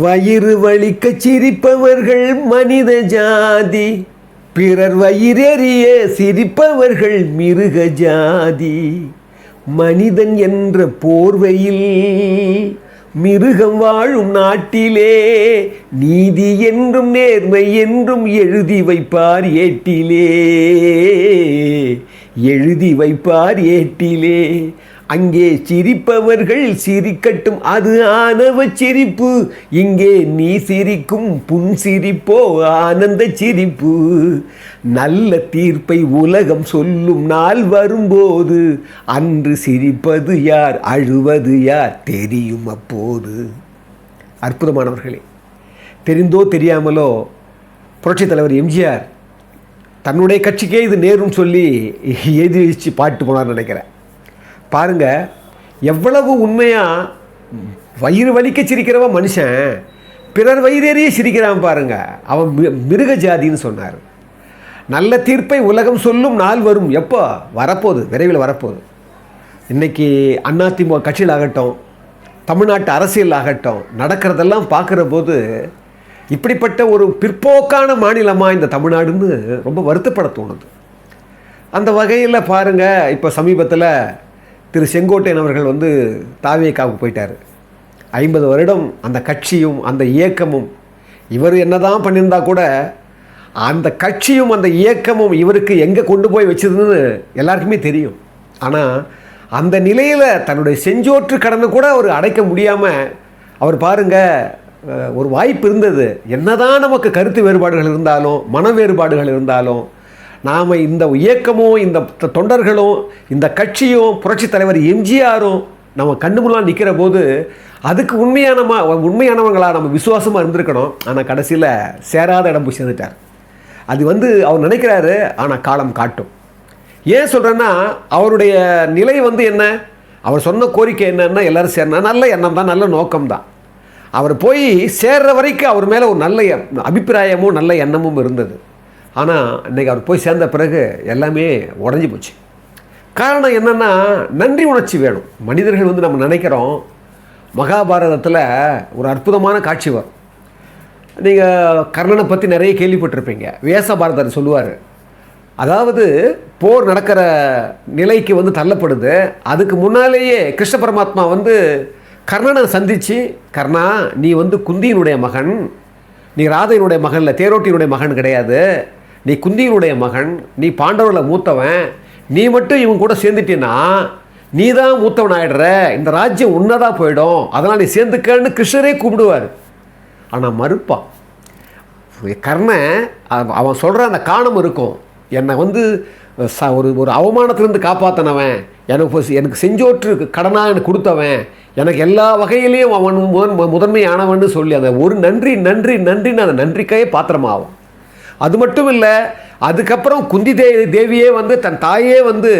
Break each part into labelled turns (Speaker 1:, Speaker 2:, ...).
Speaker 1: வயிறு வலிக்க சிரிப்பவர்கள் மனித ஜாதி. பிறர் வயிறெறிய சிரிப்பவர்கள் மிருக ஜாதி. மனிதன் என்ற போர்வையில் மிருகம் வாழும் நாட்டிலே நீதி என்றும் நேர்மை என்றும் எழுதி வைப்பார் ஏட்டிலே. எழுதி வைப்பார் ஏட்டிலே. அங்கே சிரிப்பவர்கள் சிரிக்கட்டும் அது ஆணவ சிரிப்பு. இங்கே நீ சிரிக்கும் புன் சிரிப்போ ஆனந்த சிரிப்பு. நல்ல தீர்ப்பை உலகம் சொல்லும் நாள் வரும்போது அன்று சிரிப்பது யார் அழுவது யார் தெரியும் அப்போது. அற்புதமானவர்களே தெரிந்தோ தெரியாமலோ புரட்சித் தலைவர் எம்ஜிஆர் தன்னுடைய கட்சிக்கே இது நேரும் சொல்லி எழுதி வச்சு பாட்டு போனார்னு நினைக்கிறேன். பாருங்க எவ்வளவு உண்மையாக வயிறு வலிக்க சிரிக்கிறவன் மனுஷன் பிறர் வயிறேறிய சிரிக்கிறான் பாருங்க. அவன் மிருக ஜாதின்னு சொன்னார். நல்ல தீர்ப்பை உலகம் சொல்லும் நாள் வரும். எப்போ? வரப்போகுது விரைவில் வரப்போகுது. இன்னைக்கு அதிமுக கட்சியில் ஆகட்டும் தமிழ்நாட்டு அரசியல் ஆகட்டும் நடக்கிறதெல்லாம் பார்க்குற போது இப்படிப்பட்ட ஒரு பிற்போக்கான மாநிலமாக இந்த தமிழ்நாடுன்னு ரொம்ப வருத்தப்பட தோணுது. அந்த வகையில் பாருங்கள் இப்போ சமீபத்தில் திரு செங்கோட்டையன் அவர்கள் வந்து தாவேக்காவுக்கு போயிட்டார். ஐம்பது வருடம் அந்த கட்சியும் அந்த இயக்கமும் இவர் என்னதான் பண்ணியிருந்தா கூட அந்த கட்சியும் அந்த இயக்கமும் இவருக்கு எங்கே கொண்டு போய் வச்சதுன்னு எல்லாருக்குமே தெரியும். ஆனால் அந்த நிலையில் தன்னுடைய செஞ்சோற்று கடனை கூட அவர் அடைக்க முடியாமல் அவர் பாருங்க ஒரு வாய்ப்பு இருந்தது. என்னதான் நமக்கு கருத்து வேறுபாடுகள் இருந்தாலும் மன வேறுபாடுகள் இருந்தாலும் நாம் இந்த இயக்கமும் இந்த தொண்டர்களும் இந்த கட்சியும் புரட்சித் தலைவர் எம்ஜிஆரும் நம்ம கண்ணு முன்னால் நிற்கிற போது அதுக்கு உண்மையானமா உண்மையானவங்களாக நம்ம விசுவாசமாக இருந்திருக்கணும். ஆனால் கடைசியில் சேராத இடம் போய் சேர்ந்துட்டார். அது வந்து அவர் நினைக்கிறாரு ஆனால் காலம் காட்டும். ஏன் சொல்கிறேன்னா அவருடைய நிலை வந்து என்ன? அவர் சொன்ன கோரிக்கை என்னென்னா எல்லோரும் சேர்னா நல்ல எண்ணம் தான் நல்ல நோக்கம் தான். அவர் போய் சேர்ற வரைக்கும் அவர் மேலே ஒரு நல்ல அபிப்பிராயமும் நல்ல எண்ணமும் இருந்தது. ஆனால் இன்னைக்கு அவர் போய் சேர்ந்த பிறகு எல்லாமே உடஞ்சி போச்சு. காரணம் என்னென்னா நன்றி உணர்ச்சி வேணும். மனிதர்கள் வந்து நம்ம நினைக்கிறோம் மகாபாரதத்தில் ஒரு அற்புதமான காட்சி வரும். நீங்கள் கர்ணனை பற்றி நிறைய கேள்விப்பட்டிருப்பீங்க. வியாசபாரதர் சொல்லுவார் அதாவது போர் நடக்கிற நிலைக்கு வந்து தள்ளப்படுது. அதுக்கு முன்னாலேயே கிருஷ்ண பரமாத்மா வந்து கர்ணனை சந்தித்து கர்ணா நீ வந்து குந்தியினுடைய மகன். நீ ராதையினுடைய மகன் இல்லை தேரோட்டியினுடைய மகன் கிடையாது. நீ குந்தியினுடைய மகன் நீ பாண்டவர்களை மூத்தவன் நீ மட்டும் இவன் கூட சேர்ந்துட்டீன்னா நீ தான் மூத்தவன் ஆயிடுற இந்த ராஜ்யம் உன்னதாக போயிடும். அதனால் நீ சேர்ந்துக்கன்னு கிருஷ்ணரே கூப்பிடுவார். ஆனால் மறுப்பான் கர்ணன் அவ- அவன் சொல்கிற அந்த காணம் இருக்கும். என்னை வந்து ச ஒரு ஒரு அவமானத்திலிருந்து காப்பாற்றினவன் எனக்கு எனக்கு செஞ்சோற்று கடனாக எனக்கு கொடுத்தவன். எனக்கு எல்லா வகையிலையும் அவன் முதன் முதன்மையானவன்னு சொல்லி அந்த ஒரு நன்றி நன்றி நன்றின்னு அந்த நன்றிக்கையே பாத்திரமாகும். அது மட்டும் இல்லை அதுக்கப்புறம் குந்தி தே தேவியே வந்து தன் தாயே வந்து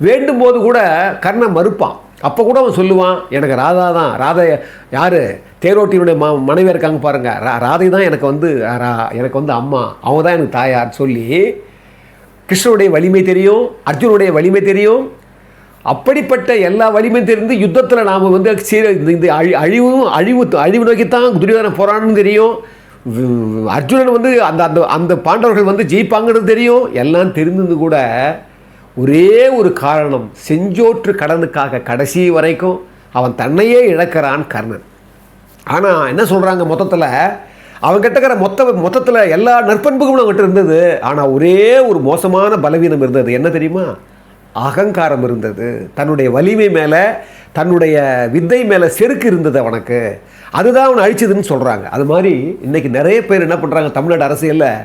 Speaker 1: வேண்டும் போது கூட கர்ணன் மறுப்பான். அப்போ கூட அவன் சொல்லுவான் எனக்கு ராதா தான் ராதை யார்? தேரோட்டியினுடைய ம மனைவியாக இருக்காங்க பாருங்கள் ரா ராதை தான் எனக்கு வந்து ரா- எனக்கு வந்து அம்மா அவங்க தான் எனக்கு தாயார் சொல்லி கிருஷ்ணனுடைய வலிமை தெரியும் அர்ஜுனுடைய வலிமை தெரியும். அப்படிப்பட்ட எல்லா வலிமையும் தெரிந்து யுத்தத்தில் நாம் வந்து சீர இந்த அழி அழிவும் அழிவு அழிவு நோக்கித்தான் துரியோதன போராடணும்னு தெரியும். அர்ஜுனன் வந்து அந்த அந்த அந்த பாண்டவர்கள் வந்து ஜெயிப்பாங்கிறது தெரியும். எல்லாம் தெரிந்தது கூட ஒரே ஒரு காரணம் செஞ்சோற்று கடனுக்காக கடைசி வரைக்கும் அவன் தன்னையே இழக்கிறான் கர்ணன். ஆனால் என்ன சொல்கிறாங்க மொத்தத்தில்? அவங்ககிட்ட இருக்கிற மொத்த மொத்தத்தில் எல்லா நற்பண்புகளும் அவங்ககிட்ட இருந்தது. ஆனால் ஒரே ஒரு மோசமான பலவீனம் இருந்தது. என்ன தெரியுமா? அகங்காரம் இருந்தது. தன்னுடைய வலிமை மேலே தன்னுடைய வித்தை மேலே செருக்கு இருந்தது அவனுக்கு. அதுதான் அவனை அழிச்சதுன்னு சொல்கிறாங்க அது மாதிரி இன்றைக்கி நிறைய பேர் என்ன பண்ணுறாங்க தமிழ்நாடு அரசியலில்?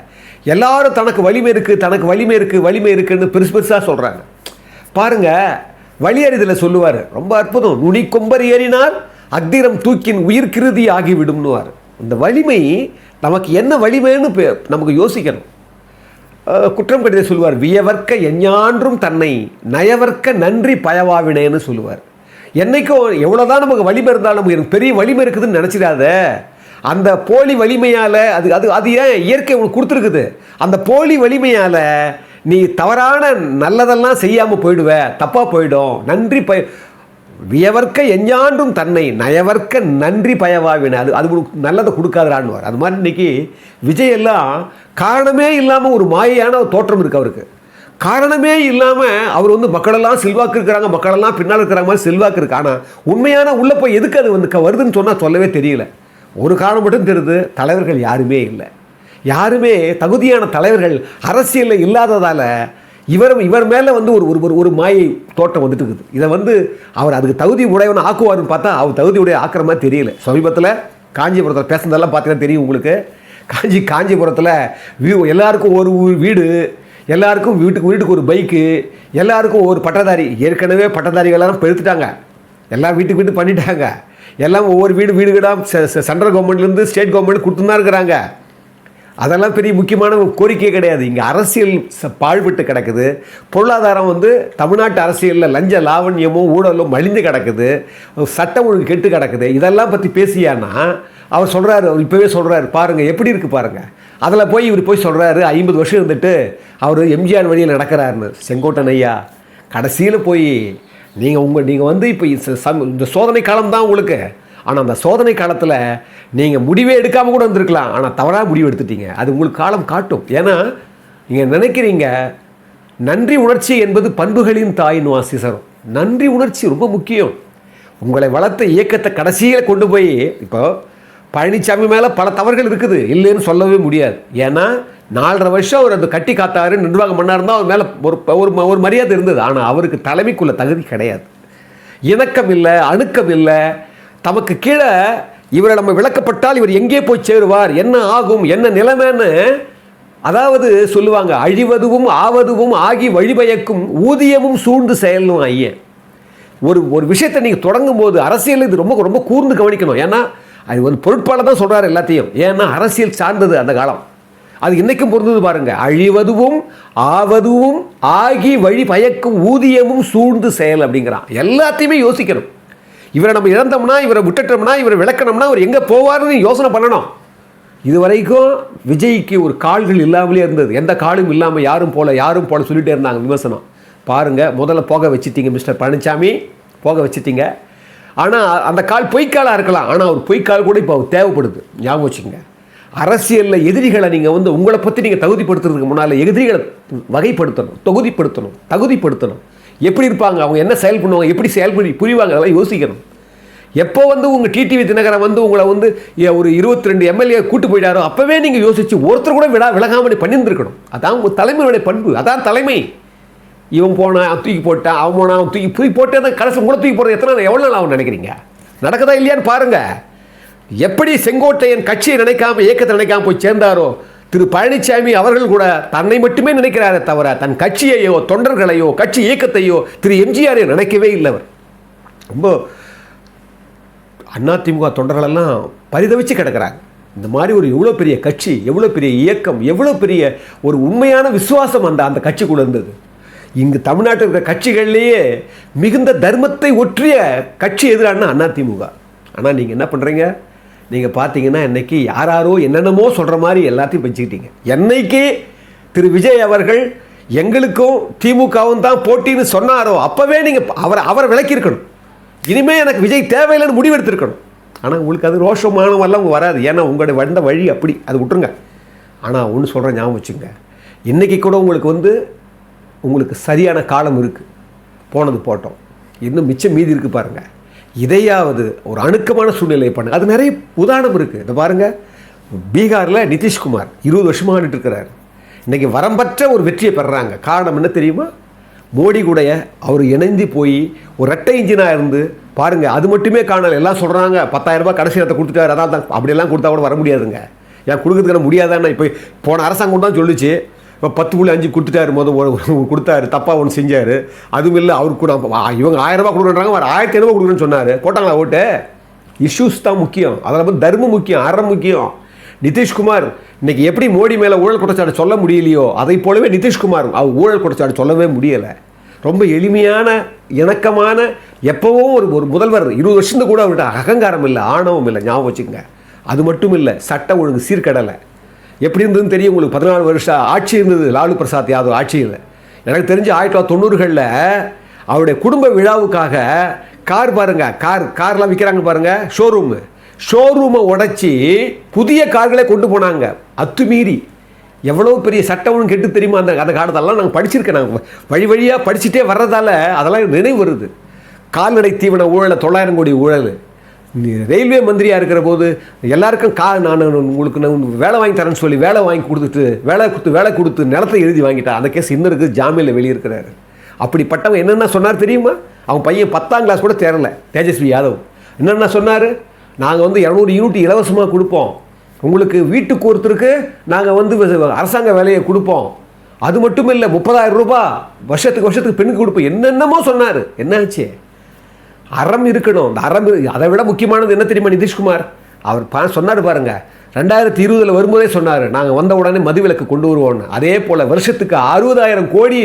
Speaker 1: எல்லாரும் தனக்கு வலிமை இருக்குது தனக்கு வலிமை இருக்குது வலிமை இருக்குன்னு பெருசு பெருசாக சொல்கிறாங்க பாருங்க வழியறிதல சொல்லுவார். ரொம்ப அற்புதம். நுனி கொம்பர் ஏறினார் அக்திரம் தூக்கின் உயிர் கிருதி ஆகிவிடும்னுவார் இந்த வலிமை நமக்கு என்ன வலிமைன்னு பே- நமக்கு யோசிக்கணும். குற்றம் கடித சொல்லுவார். வியவர்க்க எஞ்ஞான்றும் தன்னை நயவர்க்க நன்றி பயவாவினேன்னு சொல்லுவார். என்னைக்கும் எவ்வளோதான் நமக்கு வலிமை இருந்தாலும் எனக்கு பெரிய வலிமை இருக்குதுன்னு நினச்சிடாத. அந்த போலி வலிமையால் அது அது அது ஏன் இயற்கை உனக்கு கொடுத்துருக்குது? அந்த போலி வலிமையால் நீ தவறான நல்லதெல்லாம் செய்யாமல் போயிடுவ. தப்பாக போயிடும். நன்றி பய வியவர்க்க எஞ்ஞான்றும் தன்னை நயவர்க்க நன்றி பயவாவின. அது அது உனக்கு நல்லதை கொடுக்காதான்னுவார் அது மாதிரி இன்றைக்கி விஜய் எல்லாம் காரணமே இல்லாமல் ஒரு மாயையான ஒரு தோற்றம் இருக்குது அவருக்கு. காரணமே இல்லாமல் அவர் வந்து மக்களெல்லாம் செல்வாக்கு இருக்கிறாங்க மக்களெல்லாம் பின்னால் இருக்கிற மாதிரி செல்வாக்கு இருக்கு. ஆனால் உண்மையான உள்ளே போய் எதுக்கு அது வந்து க- வருதுன்னு சொன்னால் சொல்லவே தெரியல. ஒரு காரணம் மட்டும் தெரியுது தலைவர்கள் யாருமே இல்லை. யாருமே தகுதியான தலைவர்கள் அரசியலில் இல்லாததால் இவர் இவர் மேலே வந்து ஒரு ஒரு ஒரு- ஒரு மாயை தோட்டம் வந்துட்டு இருக்குது. இதை வந்து அவர் அதுக்கு தகுதி உடையவன் ஆக்குவாருன்னு பார்த்தா அவர் தகுதி உடைய ஆக்குற மாதிரி தெரியல. சமீபத்தில் காஞ்சிபுரத்தில் பேசுனதெல்லாம் பார்த்தீங்கன்னா தெரியும் உங்களுக்கு. காஞ்சி காஞ்சிபுரத்தில் வீ எல்லாருக்கும் ஒரு வீடு எல்லாருக்கும் வீட்டுக்கு வீட்டுக்கு ஒரு பைக்கு எல்லாருக்கும் ஒரு பட்டதாரி. ஏற்கனவே பட்டதாரிகள் எல்லாரும் பெருத்துட்டாங்க. எல்லாம் வீட்டுக்கு வீட்டு பண்ணிட்டாங்க. எல்லாம் ஒவ்வொரு வீடு வீடு வீடாக சென்ட்ரல் கவர்மெண்ட்லேருந்து ஸ்டேட் கவர்மெண்ட் கொடுத்துன்னு தான் இருக்கிறாங்க. அதெல்லாம் பெரிய முக்கியமான கோரிக்கை கிடையாது. இங்கே அரசியல் பாழ்பட்டு கிடக்குது. பொருளாதாரம் வந்து தமிழ்நாட்டு அரசியலில் லஞ்ச லாவண்யமும் ஊழலும் மலிந்து கிடக்குது. சட்டம் ஒழுங்கு கெட்டு கிடக்குது. இதெல்லாம் பற்றி பேசியானா அவர் சொல்கிறாரு அவர் இப்போவே சொல்கிறாரு பாருங்கள் எப்படி இருக்குது பாருங்கள் அதில் போய் இவர் போய் சொல்கிறாரு ஐம்பது வருஷம் இருந்துட்டு அவர் எம்ஜிஆர் வழியில் நடக்கிறாருன்னு. செங்கோட்டன் ஐயா கடைசியில் போய் நீங்கள் உங்கள் நீங்கள் வந்து இப்போ சம்- இந்த சோதனை காலம் தான் உங்களுக்கு. ஆனால் அந்த சோதனை காலத்தில் நீங்கள் முடிவே எடுக்காமல் கூட வந்திருக்கலாம். ஆனால் தவறாக முடிவு எடுத்துட்டீங்க. அது உங்களுக்கு காலம் காட்டும். ஏன்னா நீங்கள் நினைக்கிறீங்க நன்றி உணர்ச்சி என்பது பண்புகளின் தாயின்னு வாசிசரும். நன்றி உணர்ச்சி ரொம்ப முக்கியம். உங்களை வளர்த்த இயக்கத்தை கடைசியில் கொண்டு போய் இப்போ பழனிசாமி மேலே பல தவறுகள் இருக்குது. இல்லைன்னு சொல்லவே முடியாது. ஏன்னா நாலரை வருஷம் அவர் அந்த கட்டி காத்தாரு நிர்வாகம் பண்ணாருந்தா அவர் மேலே ஒரு ஒரு ஒரு மரியாதை இருந்தது. ஆனால் அவருக்கு தலைமைக்குள்ள தகுதி கிடையாது. இணக்கம் இல்லை அணுக்கம் இல்லை தமக்கு கீழே இவரை நம்ம விளக்கப்பட்டால் இவர் எங்கே போய் சேருவார்? என்ன ஆகும்? என்ன நிலைமைன்னு அதாவது சொல்லுவாங்க அழிவதுவும் ஆவதுவும் ஆகி வழிபயக்கும் ஊதியமும் சூழ்ந்து செயலும் ஐயன். ஒரு ஒரு விஷயத்தை நீங்கள் தொடங்கும் போது அரசியல் இது ரொம்ப ரொம்ப கூர்ந்து கவனிக்கணும். ஏன்னா அது வந்து பொருட்பாளர் தான் சொல்கிறார் எல்லாத்தையும். ஏன்னா அரசியல் சார்ந்தது அந்த காலம். அது இன்றைக்கும் பொருந்தது பாருங்கள் அழிவதுவும் ஆவதுவும் ஆகி வழி பயக்கும் ஊதியமும் சூழ்ந்து செயல் அப்படிங்கிறான். எல்லாத்தையுமே யோசிக்கணும். இவரை நம்ம இழந்தோம்னா இவரை விட்டுட்டோம்னா இவரை விளக்கணும்னா அவர் எங்கே போவாருன்னு யோசனை பண்ணணும். இது வரைக்கும் விஜய்க்கு ஒரு கால்கள் இல்லாமலே இருந்தது. எந்த காலும் இல்லாமல் யாரும் போல யாரும் போல சொல்லிகிட்டே இருந்தாங்க விமர்சனம். பாருங்கள் முதல்ல போக வச்சுட்டீங்க மிஸ்டர் பழனிசாமி போக வச்சுட்டீங்க. ஆனால் அந்த கால் பொய்க்காலாக இருக்கலாம். ஆனால் ஒரு பொய்க்கால் கூட இப்போ தேவைப்படுது. ஞாபகம் வச்சுக்கோங்க. அரசியலில் எதிரிகளை நீங்கள் வந்து உங்களை பற்றி நீங்கள் தகுதிப்படுத்துறதுக்கு முன்னால் எதிரிகளை வகைப்படுத்தணும் தொகுதிப்படுத்தணும் தகுதிப்படுத்தணும். எப்படி இருப்பாங்க? அவங்க என்ன செயல் பண்ணுவாங்க? எப்படி செயல்படி புரிவாங்க? அதெல்லாம் யோசிக்கணும். எப்போ வந்து உங்கள் டிடிவி தினகரன் வந்து உங்களை வந்து ஒரு இருபத்தி ரெண்டு எம்எல்ஏ கூட்டு போயிட்டாரோ அப்போவே நீங்கள் யோசிச்சு ஒருத்தர் கூட விடா விலகாமல் பண்ணியிருந்துருக்கணும். அதான் உங்கள் தலைமையுடைய பண்பு. அதான் தலைமை. இவன் போனான் தூக்கி போட்டான் அவன் போனான் அவன் தூக்கி தூக்கி போட்டு தான் கடைசி கூட தூக்கி போடுறது. எத்தனை நாள் எவ்வளோ நாள் ஆகும் நினைக்கிறீங்க? நடக்குதா இல்லையான்னு பாருங்க. எப்படி செங்கோட்டையன் கட்சியை நினைக்காம இயக்கத்தை நினைக்காம போய் சேர்ந்தாரோ திரு பழனிசாமி அவர்கள் கூட தன்னை மட்டுமே நினைக்கிறாரே தவிர தன் கட்சியையோ தொண்டர்களையோ கட்சி இயக்கத்தையோ திரு எம்ஜிஆரை நினைக்கவே இல்லை அவர். ரொம்ப அதிமுக தொண்டர்களெல்லாம் பரிதவிச்சு கிடக்கிறாங்க. இந்த மாதிரி ஒரு எவ்வளோ பெரிய கட்சி எவ்வளோ பெரிய இயக்கம் எவ்வளோ பெரிய ஒரு உண்மையான விசுவாசம் அந்த அந்த கட்சிக்குள்ளே இருந்தது. இங்கு தமிழ்நாட்டில் இருக்கிற கட்சிகள்லேயே மிகுந்த தர்மத்தை ஒற்றிய கட்சி எதிரான அதிமுக. ஆனால் நீங்கள் என்ன பண்ணுறீங்க நீங்கள் பார்த்தீங்கன்னா இன்றைக்கி யாராரோ என்னென்னமோ சொல்கிற மாதிரி எல்லாத்தையும் வச்சுக்கிட்டீங்க என்னைக்கு திரு விஜய் அவர்கள் எங்களுக்கும் திமுகவும் தான் போட்டின்னு சொன்னாரோ அப்போவே நீங்கள் அவரை அவரை விளக்கியிருக்கணும். இனிமேல் எனக்கு விஜய் தேவையில்லைன்னு முடிவெடுத்திருக்கணும். ஆனால் உங்களுக்கு அது ரோஷமானவெல்லாம் வராது. ஏன்னா உங்களுடைய வந்த வழி அப்படி. அது விட்டுருங்க. ஆனால் ஒன்று சொல்கிறேன் ஞாபகம் வச்சுங்க இன்றைக்கி கூட உங்களுக்கு வந்து உங்களுக்கு சரியான காலம் இருக்குது போனது போட்டோம். இன்னும் மிச்சம் மீதி இருக்குது பாருங்கள் இதையாவது ஒரு அணுக்கமான சூழ்நிலை பண்ணுங்க அது நிறைய உதாரணம் இருக்குது இதை பாருங்கள் பீகாரில் நிதிஷ்குமார் இருபது வருஷமாக ஆண்டுட்டு இருக்கிறார். இன்றைக்கி வரம்பற்ற ஒரு வெற்றியை பெறுறாங்க காரணம் என்ன தெரியுமா? மோடி கூட அவர் இணைந்து போய் ஒரு ரெட்டை இன்ஜினாக இருந்து பாருங்கள் அது மட்டுமே காணல எல்லாம் சொல்கிறாங்க பத்தாயிரம் ரூபாய் கடைசி இடத்தை கொடுத்துட்டாரு. அதான் தான். அப்படியெல்லாம் கொடுத்தா கூட வர முடியாதுங்க. ஏன் கொடுக்குறதுக்கான முடியாதான்னு இப்போ போன அரசாங்கம் தான் சொல்லுச்சு. இப்போ பத்து புள்ளி அஞ்சு கொடுத்துட்டாரு மொதல் கொடுத்தாரு தப்பாக ஒன்று செஞ்சார். அதுவும் இல்லை அவருக்கு கூட இவங்க ஆயிரம் ரூபா கொடுக்குறாங்க அவர் ஆயிரத்தி ஐநூறுபா கொடுக்குறேன்னு சொன்னார். போட்டாங்களா ஓட்டு? இஷ்யூஸ் தான் முக்கியம். அதில் வந்து தர்மம் முக்கியம் அறம் முக்கியம். நிதிஷ்குமார் இன்னைக்கு எப்படி மோடி மேலே ஊழல் குற்றச்சாட்டு சொல்ல முடியலையோ அதை போலவே நிதிஷ்குமார் அவர் ஊழல் குற்றச்சாட்டு சொல்லவே முடியலை. ரொம்ப எளிமையான இணக்கமான எப்போவும் ஒரு ஒரு முதல்வர் இருபது வருஷத்துக்கு கூட அவர்கிட்ட அகங்காரம் இல்லை ஆணவம் இல்லை ஞாபகம் வச்சுக்கோங்க. அது மட்டும் இல்லை சட்டம் ஒழுங்கு சீர்கடலை. எப்படி இருந்ததுன்னு தெரியும். உங்களுக்கு பதினாலு வருஷம் ஆட்சி இருந்தது லாலு பிரசாத் யாதவ் ஆட்சியில். எனக்கு தெரிஞ்சு ஆயிரத்தி தொள்ளாயிரத்தி தொண்ணூறுகளில் அவருடைய குடும்ப விழாவுக்காக கார் பாருங்கள் கார் கார்லாம் விற்கிறாங்க பாருங்கள் ஷோரூமு ஷோரூமை உடச்சி புதிய கார்களை கொண்டு போனாங்க அத்துமீறி. எவ்வளோ பெரிய சட்டம்னு கெட்டு தெரியுமா அந்த அந்த காலத்தெல்லாம் நாங்கள் படிச்சிருக்கேன் நாங்கள் வழி வழியாக படிச்சுட்டே வர்றதால அதெல்லாம் நினைவு வருது. கால்நடை தீவன ஊழலை தொள்ளாயிரம் கோடி ஊழல். ரயில்வே மந்திரியாக இருக்கிற போது எல்லாருக்கும் கா நான் உங்களுக்கு நான் வேலை வாங்கி தரேன்னு சொல்லி வேலை வாங்கி கொடுத்துட்டு வேலை கொடுத்து வேலை கொடுத்து நிலத்தை எழுதி வாங்கிட்டா அந்த கேஸ் இன்னும் இருக்குது ஜாமீனில் வெளியிருக்கிறாரு. அப்படிப்பட்டவன் என்னென்ன சொன்னார் தெரியுமா? அவன் பையன் பத்தாம் கிளாஸ் கூட தேரல தேஜஸ்வி யாதவ். என்னென்ன சொன்னார்? நாங்கள் வந்து இரநூறு யூனிட் இலவசமாக கொடுப்போம். உங்களுக்கு வீட்டுக்கு ஒருத்தருக்கு நாங்கள் வந்து அரசாங்க வேலையை கொடுப்போம். அது மட்டும் இல்லை முப்பதாயிரம் ரூபாய் வருஷத்துக்கு வருஷத்துக்கு பெண்ணுக்கு கொடுப்போம். என்னென்னமோ சொன்னார். என்னாச்சு? அறம் இருக்கணும். அந்த அறம் அதை விட முக்கியமானது என்ன தெரியுமா நிதிஷ்குமார்? அவர் பா சொன்னார் பாருங்கள் ரெண்டாயிரத்தி இருபதில் வரும்போதே சொன்னார் நாங்கள் வந்த உடனே மதுவிலக்கு கொண்டு வருவோம்னு. அதே போல் வருஷத்துக்கு அறுபதாயிரம் கோடி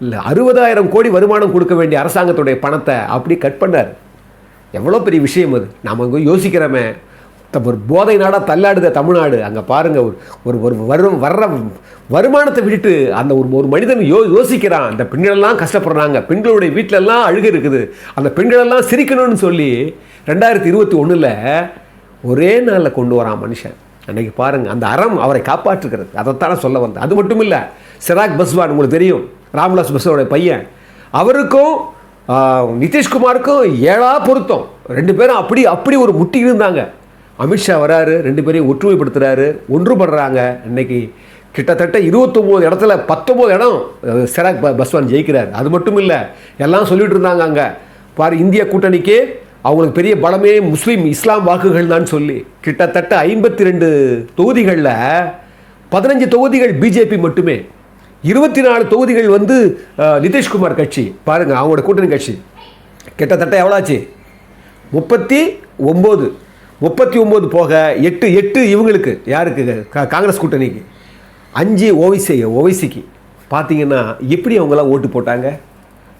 Speaker 1: இல்லை அறுபதாயிரம் கோடி வருமானம் கொடுக்க வேண்டிய அரசாங்கத்துடைய பணத்தை அப்படி கட் பண்ணார். எவ்வளோ பெரிய விஷயம் அது. நாம் இங்கே யோசிக்கிறோமே. ஒரு போதை நாடாக தள்ளாடுத தமிழ்நாடு. அங்கே பாருங்கள் ஒரு ஒரு ஒரு வரும் வர்ற வருமானத்தை விட்டுட்டு அந்த ஒரு ஒரு மனிதன் யோ யோசிக்கிறான். அந்த பெண்களெல்லாம் கஷ்டப்படுறாங்க. பெண்களுடைய வீட்டிலெல்லாம் அழுகு இருக்குது. அந்த பெண்களெல்லாம் சிரிக்கணும்னு சொல்லி ரெண்டாயிரத்தி இருபத்தி ஒன்றில் ஒரே நாளில் கொண்டு வரான் மனுஷன். அன்றைக்கி பாருங்கள் அந்த அறம் அவரை காப்பாற்றுக்கிறது அதைத்தானே சொல்ல வந்தேன். அது மட்டும் இல்லை சிராக் பஸ்வான் உங்களுக்கு தெரியும். ராம்விலாஸ் பஸ்வானுடைய பையன். அவருக்கும் நிதிஷ்குமாருக்கும் ஏழா பொருத்தம். ரெண்டு பேரும் அப்படி அப்படி ஒரு முட்டி இருந்தாங்க. அமித்ஷா வராரு ரெண்டு பேரையும் ஒற்றுமைப்படுத்துகிறாரு ஒன்றுபடுறாங்க. இன்னைக்கு கிட்டத்தட்ட இருபத்தொம்போது இடத்துல பத்தொம்போது இடம் சிராக் ப- பஸ்வான் ஜெயிக்கிறார். அது மட்டும் இல்லை எல்லாம் சொல்லிட்டு இருந்தாங்க அங்கே. பாரு இந்திய கூட்டணிக்கு அவங்களுக்கு பெரிய பலமே முஸ்லீம் இஸ்லாம் வாக்குகள் தான் சொல்லி கிட்டத்தட்ட ஐம்பத்தி ரெண்டு தொகுதிகளில் பதினஞ்சு தொகுதிகள் பிஜேபி மட்டுமே. இருபத்தி நாலு தொகுதிகள் வந்து நிதிஷ்குமார் கட்சி. பாருங்கள் அவங்களோட கூட்டணி கட்சி. கிட்டத்தட்ட எவ்வளோ ஆச்சு? முப்பத்தி ஒம்பது. முப்பத்தி ஒம்பது போக எட்டு எட்டு இவங்களுக்கு. யாருக்கு? கா- காங்கிரஸ் கூட்டணிக்கு. அஞ்சு ஓவைசி ஓவைசிக்கு பார்த்தீங்கன்னா எப்படி அவங்களாம் ஓட்டு போட்டாங்க?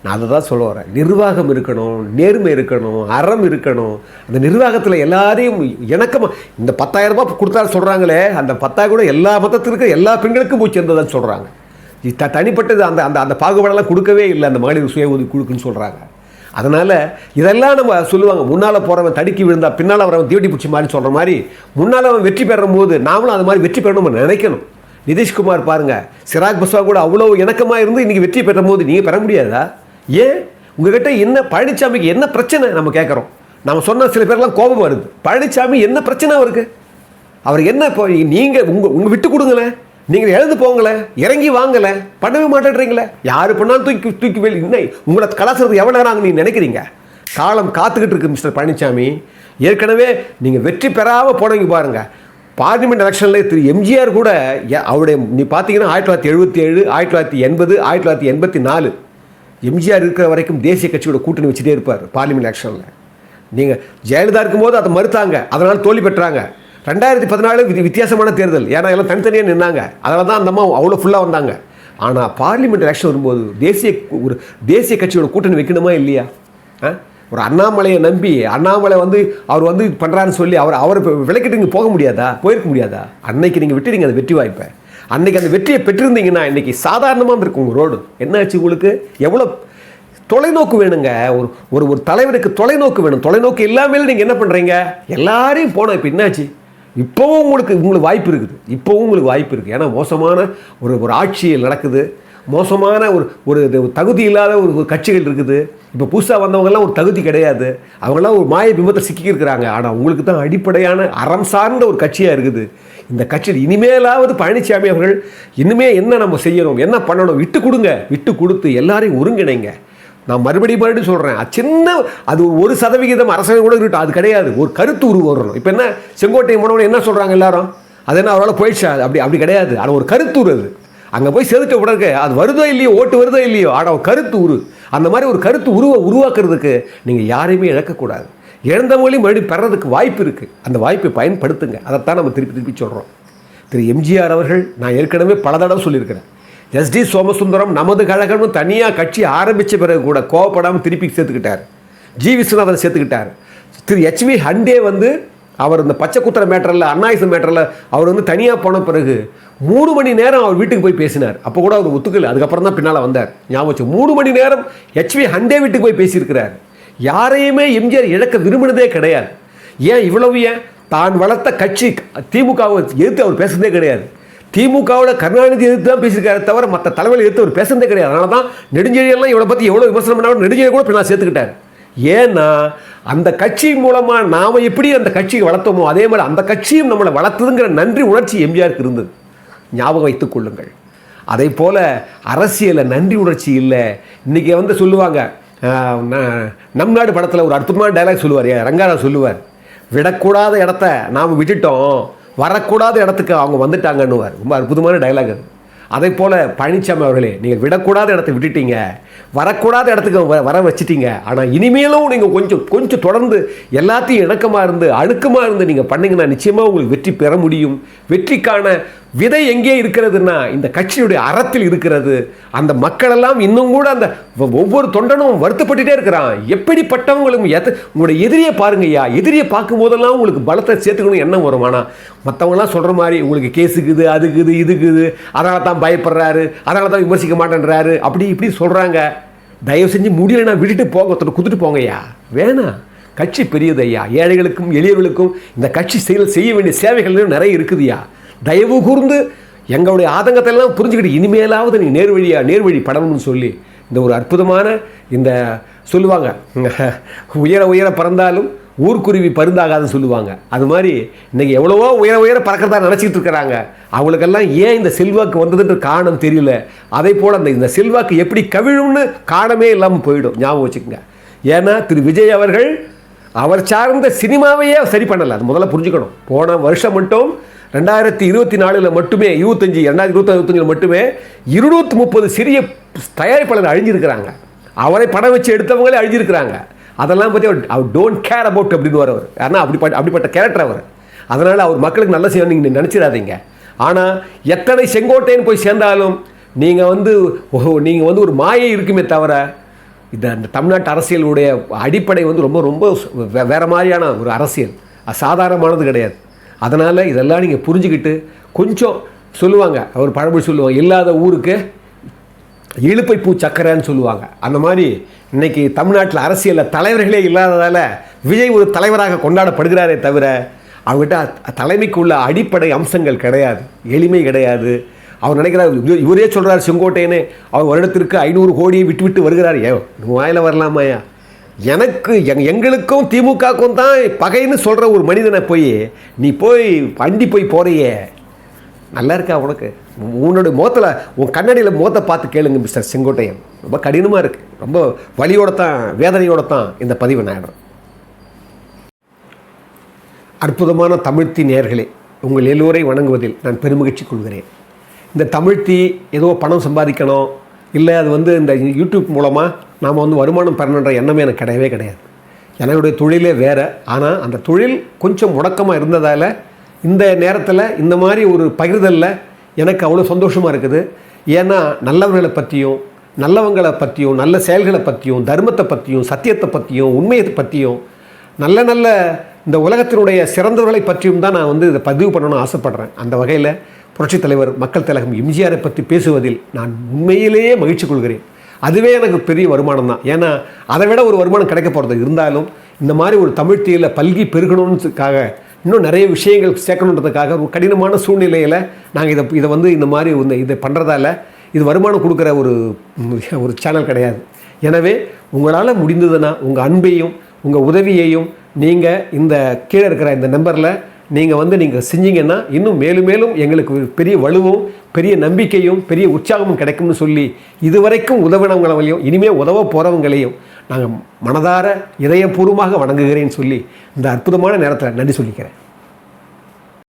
Speaker 1: நான் அதை தான் சொல்ல வரேன். நிர்வாகம் இருக்கணும் நேர்மை இருக்கணும் அறம் இருக்கணும். அந்த நிர்வாகத்தில் எல்லாரையும் இணக்கமாக இந்த பத்தாயிரம் ரூபாய் கொடுத்தா சொல்கிறாங்களே அந்த பத்தாயிரம் கூட எல்லா மதத்திற்கும் எல்லா பெண்களுக்கும் போய் சேர்ந்ததான்னு சொல்கிறாங்க த தனிப்பட்டது அந்த அந்த அந்த பாகுபாடெல்லாம் கொடுக்கவே இல்லை. அந்த மகளிர் சுய உதவி குழுக்குன்னு சொல்கிறாங்க அதனால் இதெல்லாம் நம்ம சொல்லுவாங்க முன்னால் போகிறவன் தடுக்கி விழுந்தா பின்னால் வரவன் தீவட்டி பிடிச்சி மாதிரி சொல்கிற மாதிரி முன்னால் அவன் வெற்றி பெறும் போது நாமளும் அது மாதிரி வெற்றி பெறணும் நினைக்கணும். நிதிஷ்குமார் பாருங்கள் சிராக் பஸ்வா கூட அவ்வளோ இணக்கமாக இருந்து இன்றைக்கி வெற்றி பெறும் போது நீங்கள் பெற முடியாதா? ஏன்? உங்ககிட்ட என்ன பழனிசாமிக்கு என்ன பிரச்சனை நம்ம கேட்குறோம் நம்ம சொன்ன சில பேர்லாம் கோபம் வருது. பழனிசாமி என்ன பிரச்சனை அவருக்கு? அவர் என்ன இப்போ நீங்கள் உங்கள் உங்கள் விட்டு கொடுங்களேன். நீங்கள் எழுந்து போங்களேன் இறங்கி வாங்கலை பண்ணவே மாட்டேன்றீங்களே. யார் பண்ணாலும் தூக்கி தூக்கி வெளி இன்னும் உங்களை கலாச்சாரத்துக்கு எவ்வளோ நேரம் நீங்கள் நினைக்கிறீங்க? காலம் காத்துக்கிட்டு இருக்கு மிஸ்டர் பழனிசாமி ஏற்கனவே நீங்கள் வெற்றி பெறாமல் போனவங்க பாருங்கள் பார்லிமெண்ட் எலெக்ஷனில் திரு எம்ஜிஆர் கூட அவருடைய நீ பார்த்தீங்கன்னா ஆயிரத்தி தொள்ளாயிரத்தி எழுபத்தி ஏழு ஆயிரத்தி தொள்ளாயிரத்தி எண்பது ஆயிரத்தி தொள்ளாயிரத்தி எண்பத்தி நாலு எம்ஜிஆர் இருக்கிற வரைக்கும் தேசிய கட்சியோட கூட்டணி வச்சுட்டே இருப்பார் பார்லிமெண்ட் எலெக்ஷனில் நீங்கள் ஜெயலலிதா இருக்கும்போது அதை மறுத்தாங்க. அதனால் தோல்வி பெற்றாங்க. ரெண்டாயிரத்தி பதினாலு வித்தியாசமான தேர்தல். ஏன்னா எல்லாம் தனித்தனியாக நின்னாங்க. அதனால தான் அந்த அம்மா அவ்வளோ ஃபுல்லாக வந்தாங்க. ஆனால் பார்லிமெண்ட் எலெக்ஷன் வரும்போது தேசிய ஒரு தேசிய கட்சியோட கூட்டணி வைக்கணுமா இல்லையா? ஆ? ஒரு அண்ணாமலையை நம்பி அண்ணாமலை வந்து அவர் வந்து பண்ணுறாருன்னு சொல்லி அவர் அவர் விளக்கிட்டு விலக்கிட்டு இங்கே போக முடியாதா? போயிருக்க முடியாதா? அன்னைக்கு நீங்கள் விட்டுறீங்க அந்த வெற்றி வாய்ப்பை. அன்னைக்கு அந்த வெற்றியை பெற்றிருந்தீங்கன்னா இன்றைக்கி சாதாரணமாக இருக்கும் உங்கள் ரோடு. என்னாச்சு உங்களுக்கு? எவ்வளோ தொலைநோக்கு வேணுங்க. ஒரு ஒரு ஒரு தலைவருக்கு தொலைநோக்கு வேணும். தொலைநோக்கு இல்லாமல் நீங்கள் என்ன பண்ணுறீங்க எல்லாரையும் போனோம். இப்போ என்னாச்சு? இப்போவும் உங்களுக்கு உங்களுக்கு வாய்ப்பு இருக்குது. இப்போவும் உங்களுக்கு வாய்ப்பு இருக்குது ஏன்னா மோசமான ஒரு ஒரு ஆட்சியில் நடக்குது. மோசமான ஒரு ஒரு இது தகுதி இல்லாத ஒரு ஒரு கட்சிகள் இருக்குது. இப்போ புதுசாக வந்தவங்கெல்லாம் ஒரு தகுதி கிடையாது. அவங்களாம் ஒரு மாய பிம்பத்தை சிக்கியிருக்கிறாங்க ஆனால் உங்களுக்கு தான் அடிப்படையான அறம் சார்ந்த ஒரு கட்சியாக இருக்குது. இந்த கட்சியில் இனிமேலாவது பழனிசாமி அவர்கள் இனிமே என்ன நம்ம செய்யணும் என்ன பண்ணணும் விட்டு கொடுங்க. விட்டு கொடுத்து எல்லாரையும் ஒருங்கிணைங்க. நான் மறுபடியும் மறுபடியும் சொல்கிறேன் சின்ன அது ஒரு சதவிகிதம் அரசாங்கம் கூட இருக்கட்டும். அது கிடையாது. ஒரு கருத்து உருவரணும் இப்போ என்ன? செங்கோட்டை போனவன என்ன சொல்கிறாங்க எல்லாரும்? அது என்ன அவரால் போயிடுச்சா? அப்படி அப்படி கிடையாது. ஆனால் ஒரு கருத்து உரு அது. அங்கே போய் செதுக்க உடனே அது வருதோ இல்லையோ ஓட்டு வருதோ இல்லையோ ஆனால் ஒரு கருத்து உரு. அந்த மாதிரி ஒரு கருத்து உருவ உருவாக்குறதுக்கு நீங்கள் யாரையுமே இழக்கக்கூடாது. இழந்த மொழி மறுபடியும் பெறதுக்கு வாய்ப்பு இருக்குது அந்த வாய்ப்பை பயன்படுத்துங்க. அதைத்தான் நம்ம திருப்பி திருப்பி சொல்கிறோம் திரு. எம்ஜிஆர் அவர்கள் நான் ஏற்கனவே பல தடவை சொல்லியிருக்கிறேன். எஸ்டி சோமசுந்தரம் நமது கழகம்னு தனியாக கட்சி ஆரம்பித்த பிறகு கூட கோவப்படாமல் திருப்பி சேர்த்துக்கிட்டார். ஜி விஸ்வநாதன் சேர்த்துக்கிட்டார். திரு ஹெச்வி ஹண்டே வந்து அவர் இந்த பச்சை குத்துற மேட்டரில் அண்ணாயுசம் மேட்டரில் அவர் வந்து தனியாக போன பிறகு மூணு மணி நேரம் அவர் வீட்டுக்கு போய் பேசினார். அப்போ கூட அவர் ஒத்துக்கல. அதுக்கப்புறம் தான் பின்னால் வந்தார். ஞாபகம் வச்சு. மூணு மணி நேரம் ஹெச்வி ஹண்டே வீட்டுக்கு போய் பேசியிருக்கிறார். யாரையுமே எம்ஜிஆர் இழக்க விரும்பினதே கிடையாது. ஏன் இவ்வளவு ஏன்? தான் வளர்த்த கட்சி திமுகவை எதிர்த்து அவர் பேசுனதே கிடையாது. திமுகவில் கருணாநிதி எதிர்த்து தான் பேசியிருக்காரு தவிர மற்ற தலைவர்கள் எதிர்த்து அவர் பேசுறதே கிடையாது. அதனால தான் நெடுஞ்செழியெல்லாம் இவளை பற்றி எவ்வளோ விமர்சனம் பண்ணாலும் நெடுஞ்செழியை கூட நான் சேர்த்துக்கிட்டார். ஏன்னா அந்த கட்சி மூலமாக நாம் எப்படி அந்த கட்சியை வளர்த்தோமோ அதே மாதிரி அந்த கட்சியும் நம்மளை வளர்த்ததுங்கிற நன்றி உணர்ச்சி எம்ஜிஆருக்கு இருந்தது. ஞாபகம் வைத்துக் கொள்ளுங்கள். அதே போல் அரசியலில் நன்றி உணர்ச்சி இல்லை. இன்றைக்கி வந்து சொல்லுவாங்க ந- நம் நாடு படத்தில் ஒரு அற்புதமான டைலாக் சொல்லுவார். ரங்காரா சொல்லுவார் விடக்கூடாத இடத்த நாம் விட்டுட்டோம். வரக்கூடாத இடத்துக்கு அவங்க வந்துட்டாங்கன்னுவார். ரொம்ப அற்புதமான டைலாக் அது. அதே போல் பழனிசாமி அவர்களே நீங்கள் விடக்கூடாத இடத்த விட்டுட்டீங்க. வரக்கூடாத இடத்துக்கு வ- வர வச்சிட்டீங்க. ஆனால் இனிமேலும் நீங்கள் கொஞ்சம் கொஞ்சம் தொடர்ந்து எல்லாத்தையும் இணக்கமாக இருந்து அழுக்கமாக இருந்து நீங்கள் பண்ணிங்கன்னா நிச்சயமாக உங்களுக்கு வெற்றி பெற முடியும். வெற்றிக்கான விதை எங்கே இருக்கிறதுன்னா இந்த கட்சியுடைய அறத்தில் இருக்கிறது. அந்த மக்களெல்லாம் இன்னும் கூட அந்த ஒவ்வொரு தொண்டனும் வருத்தப்பட்டுட்டே இருக்கிறான். எப்படிப்பட்டவங்களும் எத்த உங்களுடைய எதிரியை பாருங்க ஐயா. எதிரியை பார்க்கும் போதெல்லாம் உங்களுக்கு பலத்தை சேர்த்துக்கணும் எண்ணம் வரும். ஆனால் மற்றவங்களாம் சொல்கிற மாதிரி உங்களுக்கு கேஸுக்குது அதுக்குது இதுக்குது அதனால தான் பயப்படுறாரு. அதனால தான் விமர்சிக்க மாட்டேன்றாரு. அப்படி இப்படி சொல்கிறாங்க தயவு செஞ்சு முடியலைன்னா விட்டுட்டு போங்க ஒருத்தர் கொடுத்துட்டு போங்கய்யா. வேணாம் கட்சி பெரியது ஐயா ஏழைகளுக்கும் எளியவர்களுக்கும் இந்த கட்சி செயல் செய்ய வேண்டிய சேவைகள் நிறைய இருக்குதுயா தயவு கூர்ந்து எங்களுடைய ஆதங்கத்தை எல்லாம் புரிஞ்சுக்கிட்டு இனிமேலாவது நீ நேர்வழியா நேர்வழி படணும்னு சொல்லி இந்த ஒரு அற்புதமான இந்த சொல்லுவாங்க உயர உயர பறந்தாலும் ஊர்க்குருவி பருந்தாகாதுன்னு சொல்லுவாங்க. அது மாதிரி இன்னைக்கு எவ்வளவோ உயர உயர பறக்கிறதா நினச்சிக்கிட்டு இருக்கிறாங்க. அவங்களுக்கெல்லாம் ஏன் இந்த செல்வாக்கு வந்ததுன்ற காரணம் தெரியல. அதே போல் அந்த இந்த செல்வாக்கு எப்படி கவிழும்னு காரணமே இல்லாமல் போயிடும். ஞாபகம் வச்சுக்கோங்க. ஏன்னா திரு விஜய் அவர்கள் அவர் சார்ந்த சினிமாவையே சரி பண்ணலை. அது முதல்ல புரிஞ்சுக்கணும். போன வருஷம் மட்டும் ரெண்டாயிரத்தி இருபத்தி நாலில் மட்டுமே இருபத்தஞ்சி ரெண்டாயிரத்தி இருபத்தி இருபத்தஞ்சில் மட்டுமே இருநூற்றி முப்பது சிறிய தயாரிப்பாளர் அழிஞ்சிருக்கிறாங்க. அவரை படம் வச்சு எடுத்தவங்களே அழிஞ்சிருக்கிறாங்க. அதெல்லாம் பற்றி அவர் அவர் டோன்ட் கேர் அபவுட் அப்படின்னு வரவர் ஏன்னா அப்படிப்பட்ட அப்படிப்பட்ட கேரக்டர் அவர். அதனால் அவர் மக்களுக்கு நல்ல செய்யணும் நீங்கள் நினச்சிடாதீங்க. ஆனால் எத்தனை செங்கோட்டையன் போய் சேர்ந்தாலும் நீங்கள் வந்து நீங்கள் வந்து ஒரு மாயை இருக்குமே தவிர இந்த இந்த தமிழ்நாட்டு அரசியலுடைய அடிப்படை வந்து ரொம்ப ரொம்ப வேறு மாதிரியான ஒரு அரசியல். அது சாதாரணமானது கிடையாது. அதனால் இதெல்லாம் நீங்கள் புரிஞ்சுக்கிட்டு கொஞ்சம் சொல்லுவாங்க. அவர் பழமொழி சொல்லுவாங்க இல்லாத ஊருக்கு இழுப்பை பூ சக்கரைன்னு சொல்லுவாங்க. அந்த மாதிரி இன்னைக்கு தமிழ்நாட்டில் அரசியலில் தலைவர்களே இல்லாததால் விஜய் ஒரு தலைவராக கொண்டாடப்படுகிறாரே தவிர அவங்ககிட்ட தலைமைக்கு உள்ள அடிப்படை அம்சங்கள் கிடையாது எளிமை கிடையாது. அவர் நினைக்கிறார் இவரே சொல்கிறார் செங்கோட்டையனே அவர் வருடத்திற்கு ஐநூறு கோடியை விட்டு விட்டு வருகிறார் ஏ வாயில் வரலாமாயா எனக்கு எங் எங்களுக்கும் திமுகவுக்கும் தான் பகைன்னு சொல்கிற ஒரு மனிதனை போய் நீ போய் வண்டி போய் போகிறையே நல்லா இருக்கா உனக்கு? உன்னோட முகத்தில் உன் கண்ணாடியில் முகத்தை பார்த்து கேளுங்க மிஸ்டர் செங்கோட்டையன். ரொம்ப கடினமாக இருக்குது ரொம்ப வலியோட தான் வேதனையோட தான் இந்த பதிவை நான் அற்புதமான தமிழ்த்தி நேர்களே உங்கள் எல்லோரை வணங்குவதில் நான் பெருமகிழ்ச்சி கொள்கிறேன். இந்த தமிழ்த்தி ஏதோ பணம் சம்பாதிக்கணும் இல்லை அது வந்து இந்த யூடியூப் மூலமாக நாம் வந்து வருமானம் பெறணுன்ற எண்ணமே எனக்கு கிடையவே கிடையாது. என்னுடைய தொழிலே வேறு. ஆனால் அந்த தொழில் கொஞ்சம் முடக்கமாக இருந்ததால் இந்த நேரத்தில் இந்த மாதிரி ஒரு பகிர்தலில் எனக்கு அவ்வளோ சந்தோஷமாக இருக்குது. ஏன்னா நல்லவர்களை பற்றியும் நல்லவங்களை பற்றியும் நல்ல செயல்களை பற்றியும் தர்மத்தை பற்றியும் சத்தியத்தை பற்றியும் உண்மையை பற்றியும் நல்ல நல்ல இந்த உலகத்தினுடைய சிறந்தவர்களை பற்றியும் தான் நான் வந்து இதை பதிவு பண்ணணும்னு ஆசைப்பட்றேன். அந்த வகையில் புரட்சித் தலைவர் மக்கள் திலகம் எம்ஜிஆரை பற்றி பேசுவதில் நான் உண்மையிலேயே மகிழ்ச்சி கொள்கிறேன். அதுவே எனக்கு பெரிய வருமானம் தான். ஏன்னா அதை விட ஒரு வருமானம் கிடைக்க போகிறது இருந்தாலும் இந்த மாதிரி ஒரு தமிழ் பல்கி பெருகணுன்றதுக்காக இன்னும் நிறைய விஷயங்கள் சேர்க்கணுன்றதுக்காக ஒரு கடினமான சூழ்நிலையில் நாங்கள் இதை இதை வந்து இந்த மாதிரி இந்த இதை பண்ணுறதால இது வருமானம் கொடுக்குற ஒரு ஒரு சேனல் கிடையாது. எனவே உங்களால் முடிந்ததுன்னா உங்கள் அன்பையும் உங்கள் உதவியையும் நீங்கள் இந்த கீழே இருக்கிற இந்த நம்பரில் நீங்கள் வந்து நீங்கள் செஞ்சீங்கன்னா இன்னும் மேலும் மேலும் எங்களுக்கு பெரிய வலுவும் பெரிய நம்பிக்கையும் பெரிய உற்சாகமும் கிடைக்கும்னு சொல்லி இதுவரைக்கும் உதவினவங்களையும் இனிமேல் உதவ போகிறவங்களையும் நாங்கள் மனதார இதயபூர்வமாக வணங்குகிறேன்னு சொல்லி இந்த அற்புதமான நேரத்தில் நன்றி சொல்லிக்கிறேன்.